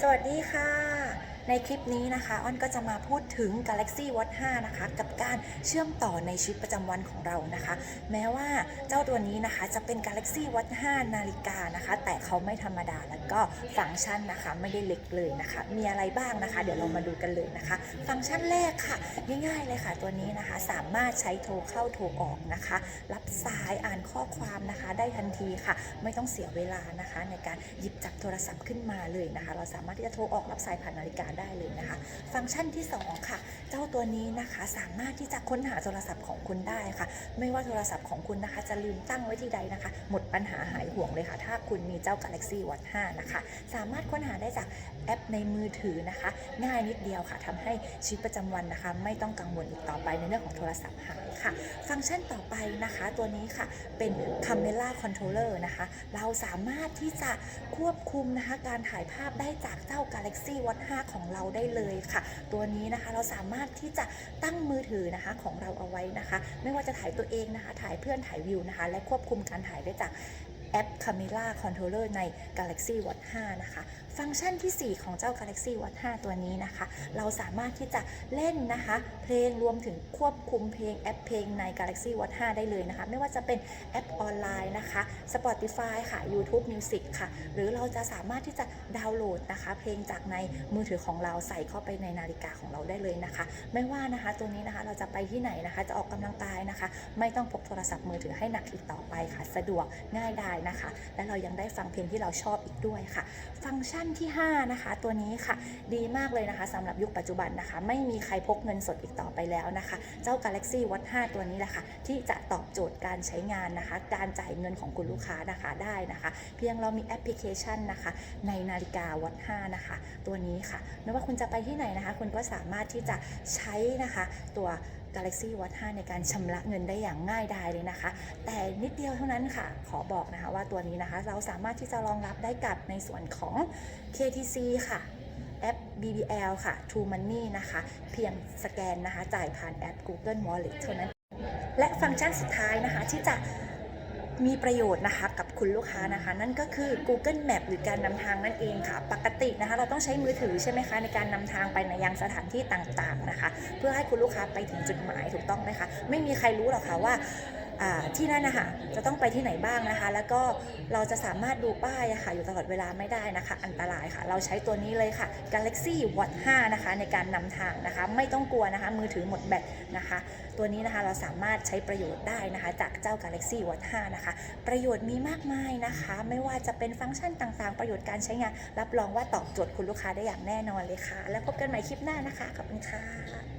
สวัสดีค่ะ ในคลิปนี้นะคะอ้อนก็จะมาพูดถึง Galaxy Watch 5 นะคะ กับการเชื่อมต่อในชีวิตประจำวันของเรานะคะ แม้ว่าเจ้าตัวนี้นะคะจะเป็น Galaxy Watch 5 นาฬิกานะคะ แต่เขาไม่ธรรมดาแล้วก็ฟังก์ชันนะคะไม่ได้เล็กเลยนะคะ มีอะไรบ้างนะคะ เดี๋ยวเรามาดูกันเลยนะคะ ฟังก์ชันแรกค่ะ ง่ายๆเลยค่ะ ตัวนี้นะคะสามารถใช้โทรเข้าโทรออกนะคะ รับสายอ่านข้อความนะคะ ได้ทันทีค่ะ ไม่ต้องเสียเวลานะคะ ในการหยิบจับโทรศัพท์ขึ้นมาเลยนะคะ เราสามารถที่จะโทรออกรับสายผ่านนาฬิกาได้เลยนะคะ ฟังก์ชันที่ 2 ค่ะ เจ้าตัวนี้นะคะสามารถที่จะค้นหาโทรศัพท์ของคุณได้ค่ะ ไม่ว่าโทรศัพท์ของคุณนะคะ จะลืมตั้งไว้ที่ใดนะคะ หมดปัญหาหายห่วงเลยค่ะ ถ้าคุณมีเจ้า Galaxy Watch 5 นะคะ สามารถค้นหาได้จากแอปในมือถือนะคะ ง่ายนิดเดียวค่ะทำให้ชีวิตประจำวันนะคะ ไม่ต้องกังวลอีกต่อไปในเรื่องของโทรศัพท์หายค่ะ ฟังก์ชันต่อไปนะคะ ตัวนี้ค่ะเป็น Camera Controller นะคะ เราสามารถที่จะควบคุมนะคะการถ่ายภาพได้จากเจ้า Galaxy Watch 5ของของเราได้เลยค่ะ ตัวนี้นะคะเราสามารถที่จะตั้งมือถือนะคะของเราเอาไว้นะคะ ไม่ว่าจะถ่ายตัวเองนะคะ ถ่ายเพื่อนถ่ายวิวนะคะ และควบคุมการถ่ายได้จาก แอป Camera Controller ใน Galaxy Watch 5 นะคะ ฟังก์ชันทีสี่ 4 ของเจ้า Galaxy Watch 5 ตัวนี้นะคะ เราสามารถที่จะเล่นนะคะ เพลงรวมถึงควบคุมเพลงแอปเพลงใน Galaxy Watch 5 ได้เลยนะคะ ไม่ว่าจะเป็นแอปออนไลน์นะคะ Spotify ค่ะ YouTube Music ค่ะ หรือเราจะสามารถที่จะดาวน์โหลดนะคะ เพลงจากในมือถือของเราใส่เข้าไปในนาฬิกาของเราได้เลยนะคะ ไม่ว่านะคะตัวนี้นะคะเราจะไปที่ไหนนะคะ จะออกกำลังกายนะคะ ไม่ต้องพกโทรศัพท์มือถือให้หนักอีกต่อไปค่ะ สะดวกง่ายดายนะคะ และเรายังได้ฟังเพลงที่เราชอบอีกด้วยค่ะ ฟังก์ชันที่ 5 นะคะ ตัวนี้ค่ะ ดีมากเลยนะคะสำหรับยุคปัจจุบันนะคะ ไม่มีใครพกเงินสดอีกต่อไปแล้วนะคะ เจ้า Galaxy Watch 5 ตัวนี้แหละค่ะ ที่จะตอบโจทย์การใช้งานนะคะ การจ่ายเงินของคุณลูกค้านะคะได้นะคะ เพียงเรามีแอปพลิเคชันนะคะ ในนาฬิกา Watch 5 นะคะ ตัวนี้ค่ะไม่ว่าคุณจะไปที่ไหนนะคะ คุณก็สามารถที่จะใช้นะคะตัว Galaxy Watch 5 ในการชำระเงินได้อย่างง่ายดายเลยนะคะ แต่นิดเดียวเท่านั้นค่ะ ขอบอกนะคะว่าตัวนี้นะคะ เราสามารถที่จะรองรับได้กับในส่วนของ KTC ค่ะแอป BBL ค่ะ True Money นะคะ เพียงสแกนนะคะ จ่ายผ่านแอป Google Wallet เท่านั้น และฟังก์ชันสุดท้ายนะคะที่จะ มีประโยชน์นะคะกับคุณลูกค้านะคะ นั่นก็คือ Google Map หรือการนำทางนั่นเองค่ะ ปกตินะคะ เราต้องใช้มือถือใช่ไหมคะในการนำทางไปในยังสถานที่ต่างๆนะคะ เพื่อให้คุณลูกค้าไปถึงจุดหมายถูกต้องไหมคะไม่มีใครรู้หรอกค่ะว่าอ่า ที่นั่นนะคะจะต้องไปที่ไหนบ้างนะคะ แล้วก็เราจะสามารถดูป้ายะค่ะอยู่ตลอดเวลาไม่ได้นะคะ อันตรายค่ะ เราใช้ตัวนี้เลยค่ะ Galaxy Watch 5 นะคะ ในการนำทางนะคะ ไม่ต้องกลัวนะคะ มือถือหมดแบตนะคะ ตัวนี้นะคะเราสามารถใช้ประโยชน์ได้นะคะ จากเจ้า Galaxy Watch 5 นะคะ ประโยชน์มีมากมายนะคะ ไม่ว่าจะเป็นฟังก์ชันต่างๆ ประโยชน์การใช้งาน รับรองว่าตอบโจทย์คุณลูกค้าได้อย่างแน่นอนเลยค่ะ แล้วพบกันใหม่คลิปหน้านะคะขอบคุณค่ะ